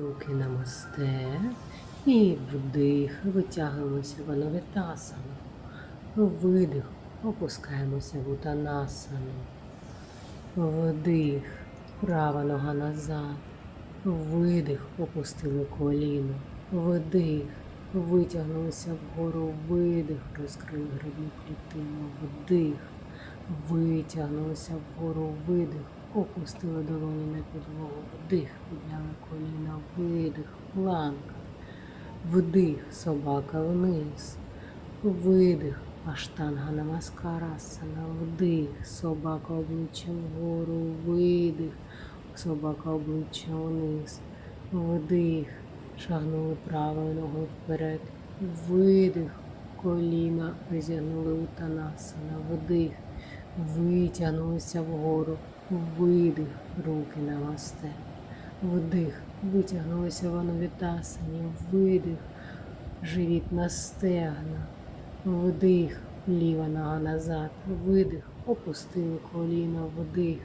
Руки намасте. І вдих. Витягуємося в анавітасану. Видих. Опускаємося в утанасану. Вдих. Права нога назад. Видих. Опустили коліно. Вдих. Витягнулися вгору. Видих. Розкрили грудну клітину. Вдих. Витягнулися вгору. Видих. Опустили долоні на підлогу. Вдих. Видих. Планка. Вдих. Собака вниз. Видих. Аштанга намаскарасана. Вдих. Собака обличчям вгору. Видих. Собака обличчям вниз. Вдих. Шагнули правою ногою вперед. Видих. Коліна розігнули утанасана. Вдих. Витягнулися вгору. Видих. Руки намасте. Вдих. Витягнулися в анувітасані. Видих. Живіт на стегна. Вдих. Ліва нога назад. Видих. Опустили коліно. Вдих.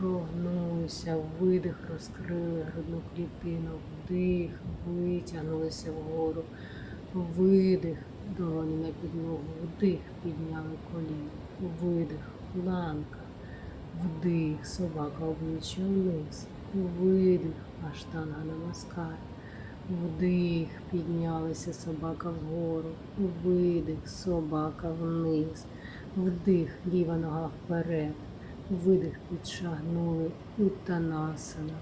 Прогнулися. Видих. Розкрили грудну клітину. Вдих. Витягнулися вгору. Видих. Долоні на підлогу. Вдих. Підняли коліно. Видих. Планка. Вдих. Собака обличчя вниз. Видих. Аштанга намаскар. Вдих, піднялися собака вгору, видих, собака вниз, вдих, ліва нога вперед, видих, підшагнули, утанасана,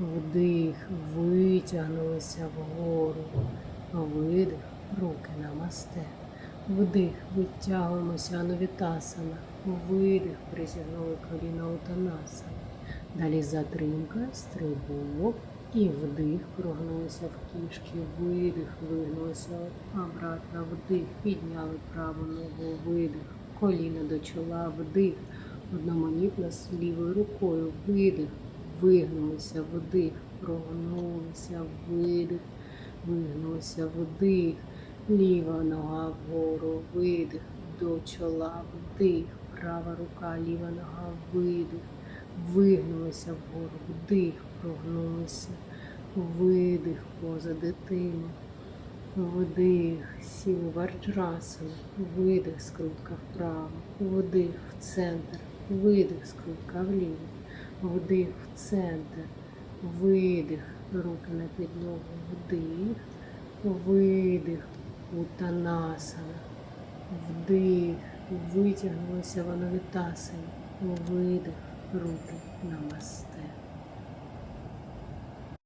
вдих, витягнулися вгору, видих, руки намасте, вдих, витягуємося анувітасана, видих, присягнули коліна утанасана. Далі затримка, стрибок. І вдих, прогнулися в кішки, видих, вигнулися обратно, вдих, підняли праву ногу, видих, коліна до чола, вдих, одноманітно з лівою рукою, видих, вигнулися, вдих, прогнулися, видих, вигнулися, вдих, ліва нога вгору, видих, до чола, вдих, права рука, ліва нога, видих вигнулися вгору, вдих, прогнулися, видих поза дитину, вдих, сіли варджрасана, видих, скрутка вправо, вдих в центр, видих, скрутка вліво, вдих в центр, видих, руки на підлогу, вдих, видих, утанасана, вдих, витягнулися в анавітасані, видих руки намасте.